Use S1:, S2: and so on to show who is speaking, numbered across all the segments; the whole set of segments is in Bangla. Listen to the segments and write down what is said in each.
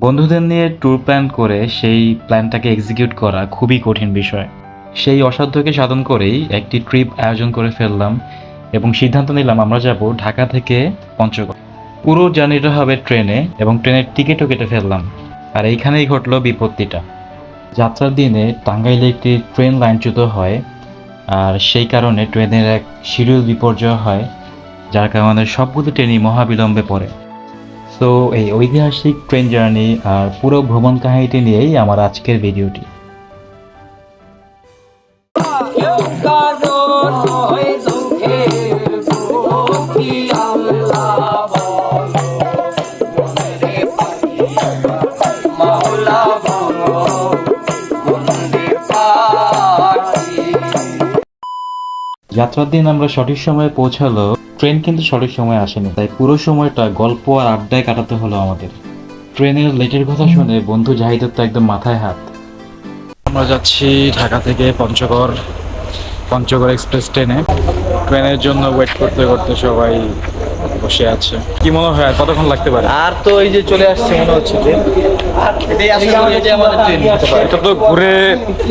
S1: বন্ধুদের নিয়ে ট্যুর প্ল্যান করে সেই প্ল্যানটাকে এক্সিকিউট করা খুবই কঠিন বিষয়। সেই অসাধ্যকে সাধন করেই একটি ট্রিপ আয়োজন করে ফেললাম এবং সিদ্ধান্ত নিলাম আমরা যাব ঢাকা থেকে পঞ্চগড়। পুরো জার্নিটা হবে ট্রেনে এবং ট্রেনের টিকিটও কেটে ফেললাম। আর এইখানেই ঘটলো বিপত্তিটা। যাত্রার দিনে টাঙ্গাইলে একটি ট্রেন লাইনচ্যুত হয় আর সেই কারণে ট্রেনের এক শিডিউল বিপর্যয় হয়, যার কারণে সবগুলো ট্রেনই মহাবিলম্বে পড়ে। সো এই ঐতিহাসিক ট্রেন জার্নি আর পুরো ভ্রমণ কাহিনীটি নিয়েই আমার আজকের ভিডিওটি যাত্রার দিন আমরা সঠিক সময়ে পৌঁছালো ট্রেন কিন্তু সঠিক সময় আসেনি তাই পুরো সময়টা গল্প আর আড্ডায় কাটাতে হলো আমাদের। ট্রেনের লেটের কথা শুনে বন্ধু জাহিদের তো একদম মাথায় হাত। আমরা যাচ্ছি ঢাকা থেকে পঞ্চগড় পঞ্চগড় এক্সপ্রেস ট্রেনে। ট্রেনের জন্য ওয়েট করতে করতে সবাই বসে আছে। কি মনে হয় আর কতক্ষণ লাগতে পারে?
S2: আর তো এই যে চলে আসছে মনে হচ্ছে
S1: এটা তো ঘুরে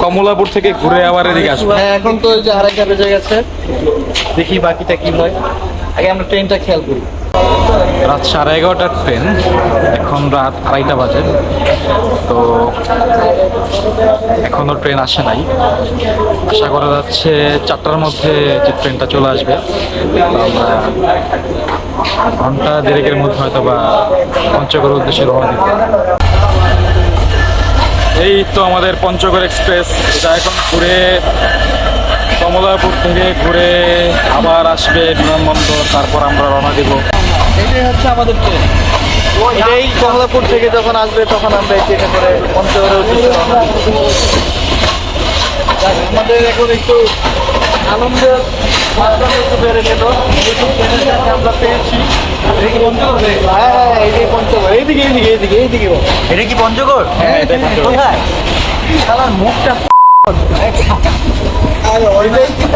S1: কমলাপুর থেকে ঘুরে আবার এদিকে আসবে।
S2: হ্যাঁ এখন তো যে আড়াইটা বেজে গেছে দেখি বাকিটা কি হয়। আগে আমরা ট্রেনটা খেয়াল করি।
S1: রাত সাড়ে এগারোটার ট্রেন, এখন রাত আড়াইটা বাজে। তো এখনও ট্রেন আসে নাই। আশা করা যাচ্ছে চারটার মধ্যে যে ট্রেনটা চলে আসবে। আমরা ঘণ্টা দেড়েকের মধ্যে হয়তো বা পঞ্চগড় উদ্দেশ্যে রওনা দিব এই তো আমাদের পঞ্চগড় এক্সপ্রেস। এটা এখন ঘুরে কমলাপুর থেকে ঘুরে আবার আসবে বিমানবন্দর তারপর আমরা রওনা দিব।
S2: এটাই হচ্ছে আমাদের ট্রেন। এটাই কমলাপুর থেকে যখন আসবে তখন আমরা এই ট্রেনে করে দিব। যাক, আমাদের এখন একটু আনন্দের মাত্রা একটু বেড়ে গেল। ট্রেনের সাথে আমরা পেয়েছি এটা কি পঞ্চগড়? হ্যাঁ হ্যাঁ এইদিকে এইদিকে এইদিকে এইদিকে
S3: এটা কি পঞ্চগড়?
S1: হ্যাঁ পঞ্চগড়।
S2: কোথায়? শালার মুখটা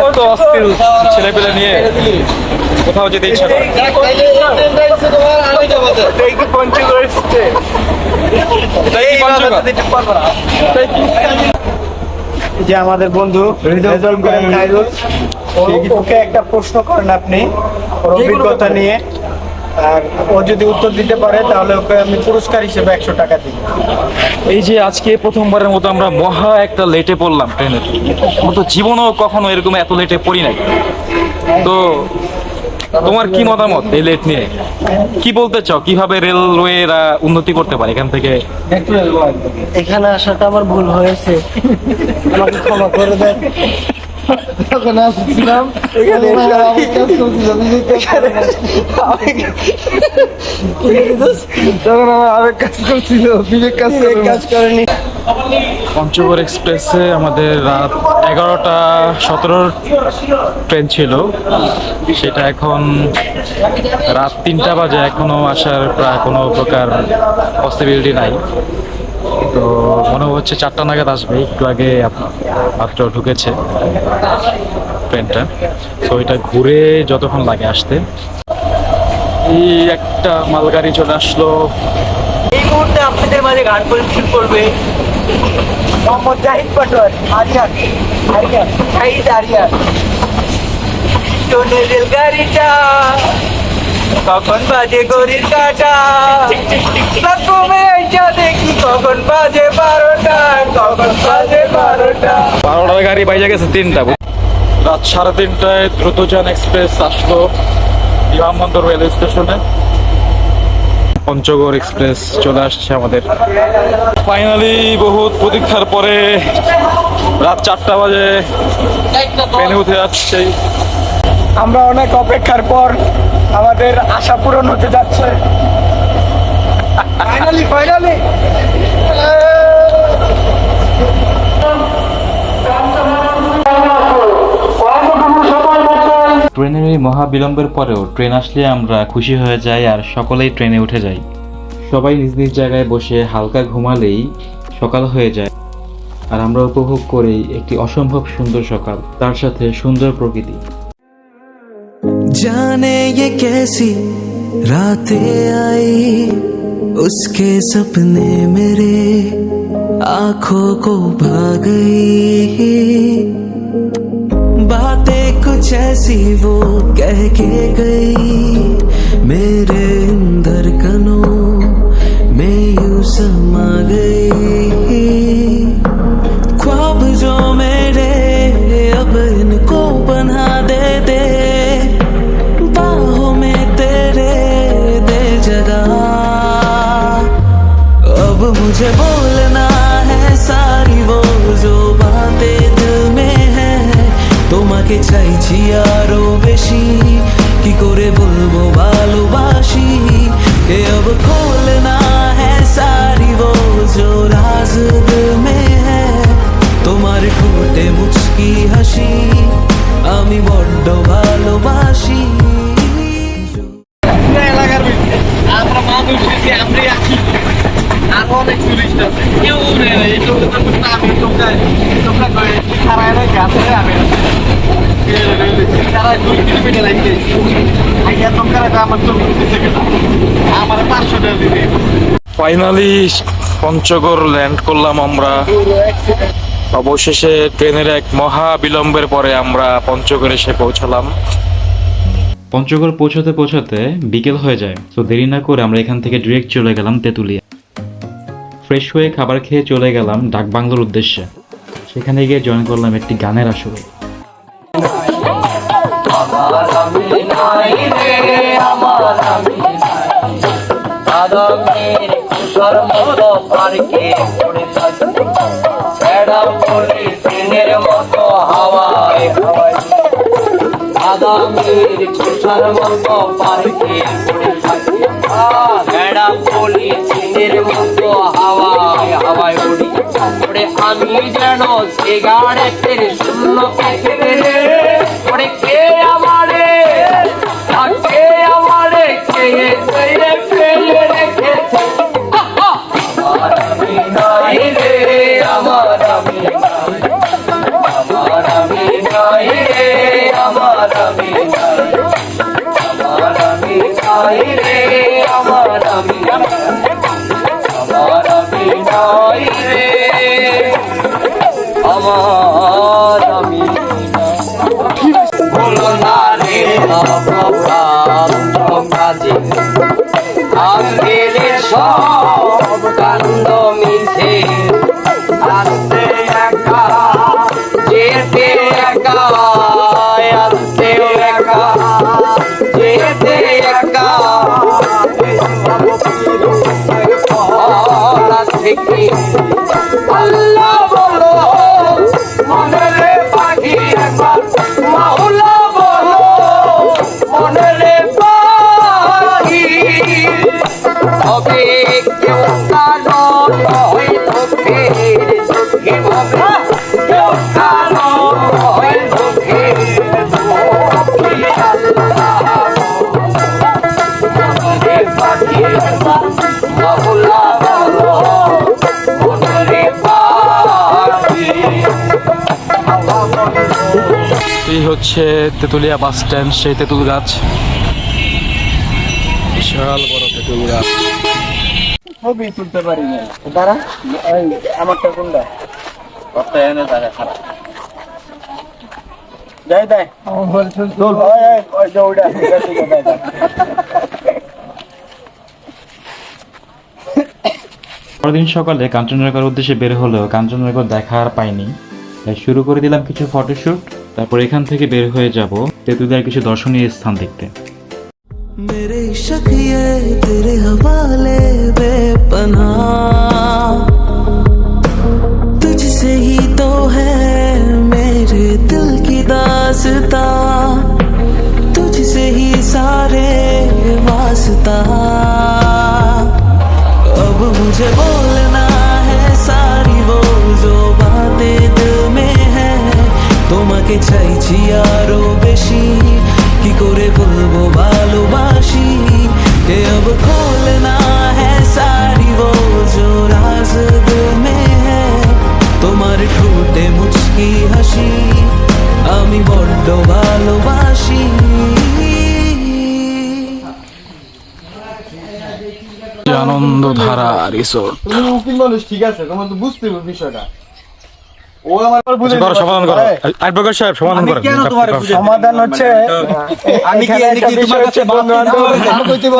S1: কত অস্থির ছেলে নিয়ে কোথাও যেতে ইচ্ছা করে।
S3: যে আমাদের বন্ধু ওকে একটা প্রশ্ন করেন আপনি অভিজ্ঞতা নিয়ে? আর ও যদি উত্তর দিতে পারে তাহলে ওকে আমি পুরস্কার হিসেবে একশো টাকা দিই
S1: এই যে আজকে প্রথমবারের মতো আমরা মহা একটা লেটে পড়লাম ট্রেনে তো জীবনও কখনো এরকম এত লেটে পড়ি নাই। তো তোমার কি মতামত এই লেট নিয়ে? কি বলতে চাও? কীভাবে রেলওয়েরা উন্নতি করতে পারে এখান থেকে?
S3: এখানে আসাটা আমার ভুল হয়েছে। আমাকে ক্ষমা করে দেন।
S2: যখন আসছিলাম এখানে তখন আমার আরেক কাজ করছিল বিবেক কাজ
S3: কাজ করেনি।
S1: পঞ্চগড় এক্সপ্রেসে আমাদের রাত এগারোটা সতেরোর ট্রেন ছিল। সেটা এখন রাত তিনটা বাজে এখনও আসার প্রায় কোনো প্রকার পসিবিলিটি নাই। তো মনে হচ্ছে চারটা নাগাদ আসবে। একটু আগে মাত্র ঢুকেছে ট্রেনটা। তো এটা ঘুরে যতক্ষণ লাগে আসতে। এই একটা মালগাড়ি চলে আসলো।
S3: এই মুহূর্তে আপনাদের মাঝে গান পরিবেশন করবে মোহাম্মদ জাহিদ পাটোয়ার, আরিয়ান আরিয়ান জাহিদ আরিয়ান। রেলগাড়িটা। কখন বাজে গরির কাটা? প্ল্যাটফর্মে আইসা দেখি কখন বাজে বারোটা। কখন বাজে বারোটা।
S1: বারোটার গাড়ি বাইজে গেছে তিনটা রাত সাড়ে তিনটায় দ্রুতযান এক্সপ্রেস আসলো বিমানবন্দর রেলওয়ে স্টেশনে। পঞ্চগড় এক্সপ্রেস চলে আসছে আমাদের। ফাইনালি বহুত প্রতীক্ষার পরে রাত চারটা বাজে। ট্রেনে উঠে যাচ্ছে।
S3: আমরা অনেক অপেক্ষার পর আমাদের আশা পূরণ হতে যাচ্ছে। ফাইনালি ফাইনালি
S1: ট্রেনের এই মহা বিলম্বের পরেও ট্রেন আসলে আমরা খুশি হয়ে যাই আর সকলেই ট্রেনে উঠে যাই। সবাই নিজ নিজ জায়গায় বসে হালকা ঘুমালেই সকাল হয়ে যায় আর আমরা উপভোগ করি একটি অসম্ভব সুন্দর সকাল, তার সাথে সুন্দর প্রকৃতি।
S4: जाने ये कैसी रातें आई
S5: उसके सपने मेरे आँखों को भा गई। बातें कुछ ऐसी वो कह के गई। मेरे अंदर कनों में यू समा राज दिल में है তোমার ঠোঁটে মুচকি হাসি আমি বড্ড ভালোবাসি
S2: পুরো এলাকার ভিতরে আমরা মানুষ এসে আমরাই আছি আরো অনেক টুরিস্ট আছে কেউ রে এইসব তো আমি তোমরা তোমরা করে খারায় রে গাছে আমি তারা দুই কিলোমিটার লাগে আগে তোমরা আমার তো আমার পাঁচশো টাকা দিবে
S1: ফাইনালি পঞ্চগড় ল্যান্ড করলাম আমরা। অবশেষে ট্রেনের এক মহা বিলম্বের পরে আমরা পঞ্চগড় এসে পৌঁছালাম। পঞ্চগড় পৌঁছাতে পৌঁছাতে বিকেল হয়ে যায়। তো দেরি না করে আমরা এখান থেকে ডিরেক্ট চলে গেলাম তেঁতুলিয়া। ফ্রেশ হয়ে খাবার খেয়ে চলে গেলাম ডাকবাংলোর উদ্দেশ্যে। সেখানে গিয়ে জয়েন করলাম একটি গানের আসরে।
S6: আদমের কুসর মতো পার্কে পড়ে থাকে। ছেড়া পড়ে ট্রেনের মতো হাওয়ায় হাওয়ায় আদমের কুসর মতো পার্কে পড়ে আমি যেন সিগারেটের শূন্য প্যাকেট। নাই রে, আমার আমি আমার আমি নাই রে, আমার আমি আমার আমি নাই রে, আমার আমি আমার আমি নাই রে, আমার আমি বলো না রে অপরাধ কাজে। আঙ্গেলে সব
S1: হচ্ছে তেঁতুলিয়া বাস স্ট্যান্ড সেই তেঁতুল গাছ। বিশাল বড় তেঁতুল গাছ।
S3: ছবি তুলতে পারি না দাঁড়া আমারটা কোনটা?
S2: কত এনে তারা খারাপ।
S3: যাই দেয় ওইটা।
S1: পরদিন সকালে কাঞ্চনজঙ্ঘার উদ্দেশ্যে বের হলেও কাঞ্চনজঙ্ঘা দেখা আর পাইনি। তাই শুরু করে দিলাম কিছু ফটোশ্যুট তারপর এখান থেকে বের হয়ে যাব তেঁতুলিয়ার কিছু দর্শনীয় স্থান দেখতে
S5: मेरे शक ये तेरे हवाले बेपनाह तुझसे ही तो है मेरे दिल की दासता तुझसे ही सारे वास्ता अब मुझे बोलना তোমাকে চাইছি আরও বেশি। কি করে বলব ভালোবাসি? কে অব খোলনা হ্যাঁ সারি ও জো রাজ মে হ্যাঁ। তোমার ঠোঁটে মুচকি হাসি আমি বড্ড ভালোবাসি।
S1: রিসোর্ট।
S2: ঠিক আছে তোমার তো বুঝতে বিষয়টা। ও আমার বুঝে
S1: করো সমাধান করো। অ্যাডভোকেট সাহেব সমাধান করেন
S3: সমাধান হচ্ছে
S2: আমি কি আমি কি তোমার কাছে
S3: হচ্ছে বন্ধু-বান্ধব।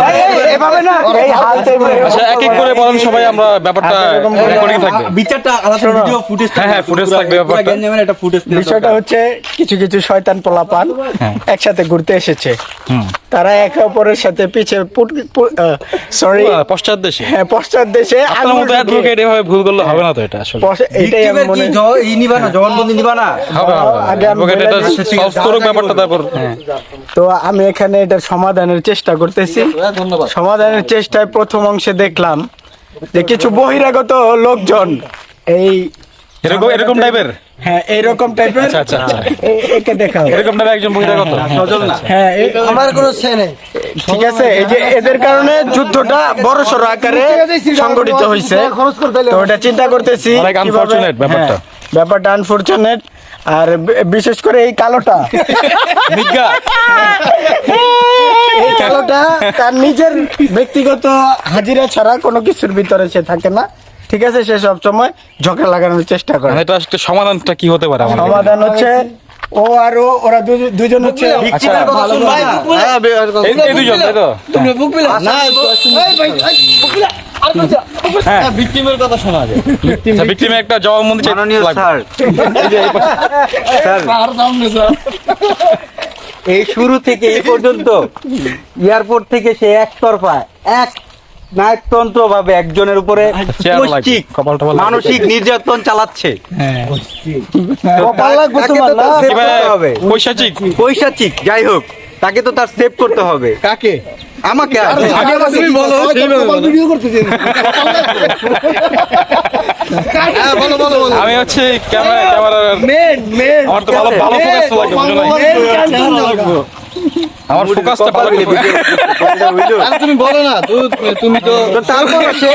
S3: এই, এই, এভাবে না এই হাত
S1: আচ্ছা এক এক করে বলেন সবাই আমরা ব্যাপারটা রেকর্ডিং থাকবে।
S2: বিচারটা আলাদা ভিডিও ফুটেজ
S1: হ্যাঁ, হ্যাঁ, footage থাকবে ব্যাপারটা।
S2: একটা ফুটেজ
S3: বিষয়টা হচ্ছে কিছু কিছু শয়তান পোলাপান
S1: হ্যাঁ।
S3: একসাথে ঘুরতে এসেছে।
S1: হুম।
S3: তারা একে অপরের সাথে পিছে সরি
S1: পশ্চাৎ দেশে।
S3: হ্যাঁ পশ্চাৎ দেশে
S1: আপনার মতো অ্যাডভোকেট এভাবে ভুল করলে হবে না তো এটা আসলে।
S3: এইটাই আমি মনে
S2: ই নিবা না জবানবন্দি নিবা না?
S3: আগে
S1: অ্যাডভোকেট এটা সলভ করুক ব্যাপারটা তারপর
S3: তো আমি এখানে এটার সমাধানের চেষ্টা করতেছি।
S2: ধন্যবাদ।
S3: সমাধানের চেষ্টায় প্রথম অংশে দেখলাম যে কিছু বহিরাগত লোকজন এই
S1: এরকম এরকম টাইপের
S3: হ্যাঁ এইরকম টাইপের
S1: আচ্ছা আচ্ছা আচ্ছা।
S3: একে দেখাও।
S1: এরকম টাইপের একজন বহিরাগত?
S2: সজল না।
S3: হ্যাঁ
S2: আমার কোনো সে নেই।
S3: ঠিক আছে এই যে এদের কারণে যুদ্ধটা বড় সড় আকারে সংগঠিত হয়েছে তো ওটা চিন্তা করতেছি
S1: অনেক
S3: কিভাবে-
S1: ব্যাপারটা।
S3: হ্যাঁ, ব্যাপারটা আনফরচুনেট আর বিশেষ করে এই কালোটা। এই কালোটা তার নিজের ব্যক্তিগত হাজিরা ছাড়া কোনো কিছুর ভিতরে সে থাকে না। ঠিক আছে সে সব সময় ঝগড়া লাগানোর চেষ্টা করে।
S1: মানে এটা আসলে সমাধানটা কি হতে পারে
S3: সমাধান হচ্ছে ও আর ও ওরা দুজ- দুজন হচ্ছে ভালো
S2: ভাই, বে-
S1: এই এই দুজন তাই তো?
S2: তুমি বুক পেলে না ভিকটিমের কথা শোনা যায়।
S1: ভিকটিমে একটা জবাববন্দি চাই।
S2: মাননীয়
S1: লাগবে।
S2: স্যার। স্যার। এই শুরু থেকে এই পর্যন্ত এয়ারপোর্ট থেকে সে একতরফা এক নায়কতন্ত্র ভাবে একজনের উপরে
S1: লাগবে।
S2: মানসিক নির্যাতন চালাচ্ছে। হবে।
S1: পৈশাচিক।
S2: যাই হোক তাকে তো তার সেভ করতে হবে।
S3: কাকে?
S2: আমাকে আগে
S3: তুমি বলো,
S2: ভিডিও করতে হ্যাঁ বলো বলো বলো।
S1: আমি হচ্ছে ক্যামেরা ক্যামেরার
S3: মেন মেন
S1: আমার তো ভালো ভালো ফোকাস নাই? আমার ফোকাসটা ভালো
S2: তুমি বলো না তুমি তো তারপর সে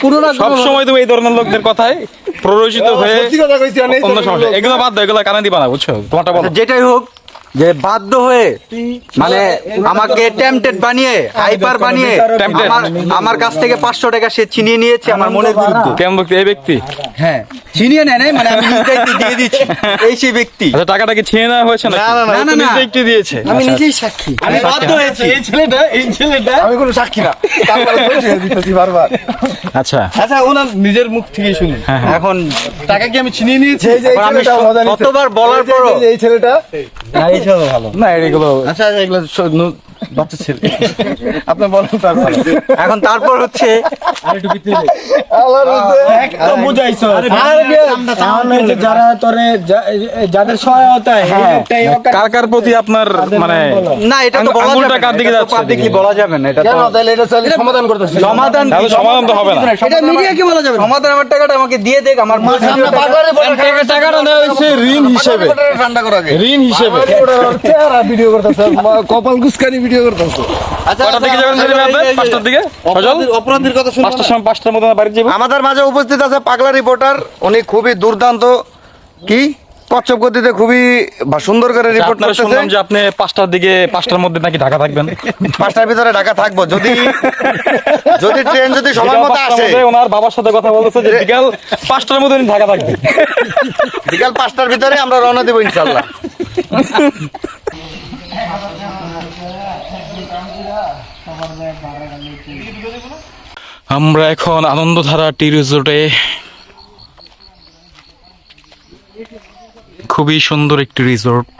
S2: পুরোনো
S1: সব সময় তুমি এই ধরনের লোকদের কথায় প্ররোচিত হয়ে অন্য সমস্যা এগুলো বাদ দাও এগুলো কানে দিবা না বুঝছ? তোমারটা বলো।
S2: যেটাই হোক যে বাধ্য হয়ে মানে আমাকে টেম্পটেড বানিয়ে হাইপার বানিয়ে আমার আমার কাছ থেকে পাঁচশো টাকা সে ছিনিয়ে নিয়েছে আমার মনের বিরুদ্ধে।
S1: কেমন ব্যক্তি? এই ব্যক্তি?
S2: হ্যাঁ ছিনিয়ে নেয় নাই মানে আমি দিয়ে দিচ্ছি। এই সেই ব্যক্তি।
S1: আচ্ছা টাকাটা কি ছিনে নেওয়া হয়েছে না
S2: না না না
S1: একটু দিয়েছে।
S2: আমি নিজেই সাক্ষী। আমি বাধ্য হয়েছি। এই ছেলেটা এই ছেলেটা।
S3: আমি কোনো সাক্ষী না। তারপরে বারবার।
S1: আচ্ছা।
S2: আচ্ছা ওনার নিজের মুখ থেকে শুনুন এখন টাকা কি আমি ছিনিয়ে নিয়েছি। কতবার বলার পরও
S3: এই ছেলেটা।
S2: ভালো।
S1: না এগুলো
S2: আচ্ছা এগুলো বাচ্চা ছেলে। আপনি বলেন তারপর। এখন তারপর হচ্ছে
S3: যারা তোরে যাদের সহায়তায় অকার-
S1: কার কার প্রতি আপনার মানে
S2: না এটা তো বলা যাবে
S1: কার দিকে যাচ্ছে?
S2: পাবলিক কি বলা যাবে না এটা তো
S3: সমাধান করতেছি
S2: সমাধান
S1: তাহলে সমাধান তো হবে না।
S2: এটা মিডিয়াকে বলা যাবে সমাধান আমার টাকাটা আমাকে দিয়ে দেখ আমার
S3: টাকাটা দেওয়া হয়েছে? ঋণ হিসেবে।
S2: ঠান্ডা করা আগে
S3: ঋণ হিসেবে। চেহারা ভিডিও করতেছে। কপাল গুসকানি ভিডিও করতেছে
S2: আচ্ছা
S1: যাব।
S7: আমাদের মাঝে উপস্থিত আছে পাগলা রিপোর্টার উনি খুবই দুর্দান্ত কি? কচ্ছপ গতিতে খুবই সুন্দর করে রিপোর্ট
S1: আপনারা
S7: করতেছে।
S1: শুনলাম যে আপনি পাঁচটার দিকে পাঁচটার মধ্যে নাকি ঢাকা থাকবেন।
S7: পাঁচটার ভিতরে ঢাকা থাকব। যদি যদি ট্রেন যদি সময় মতো আসে।
S1: ওনার বাবার সাথে কথা বলতেছে যে বিকাল পাঁচটার মধ্যে উনি ঢাকা থাকবে
S7: বিকাল পাঁচটার ভিতরে আমরা রওনা দেবো ইনশাল্লাহ
S1: আমরা এখন আনন্দধারা টি রিসোর্টে। খুবই সুন্দর একটি রিসোর্ট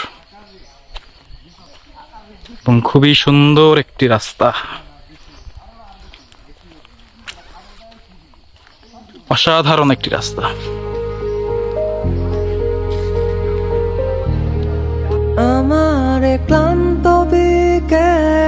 S1: এবং খুবই সুন্দর একটি রাস্তা। অসাধারণ একটি রাস্তা।
S4: আমার ক্লান্ত বিকেল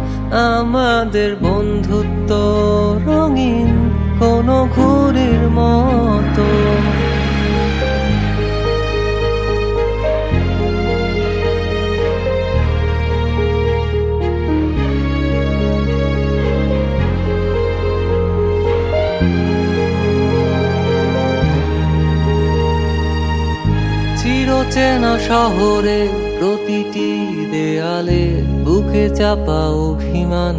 S4: আমাদের বন্ধুত্ব রঙিন কোনো ঘুরির মতো। চিরচেনা শহরে প্রতিটি দেয়ালে বুকে চাপা অভিমান।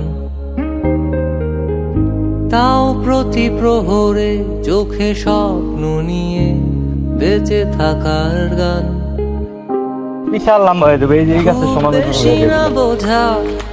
S4: তাও প্রতি প্রহরে চোখে স্বপ্ন নিয়ে বেঁচে থাকার গান।
S2: বিশাল লম্বা হয়ে যাবে এই গাছের সমান
S4: বোঝা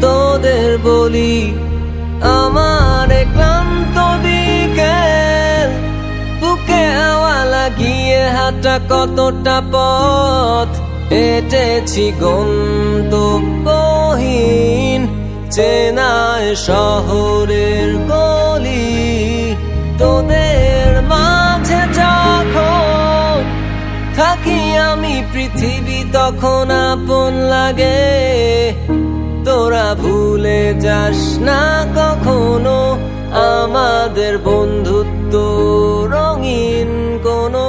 S4: তোদের বলি, আমার ক্লান্ত বিকেল বুকে হাওয়া লাগিয়ে হাঁটা কতটা পথ? হেঁটেছি গন্তব্যহীন চেনায় শহরের গলি। তোদের মাঝে যখন থাকি আমি পৃথিবী, তখন আপন লাগে। তোরা ভুলে যাস না কখনো আমাদের বন্ধুত্ব রঙিন কোনো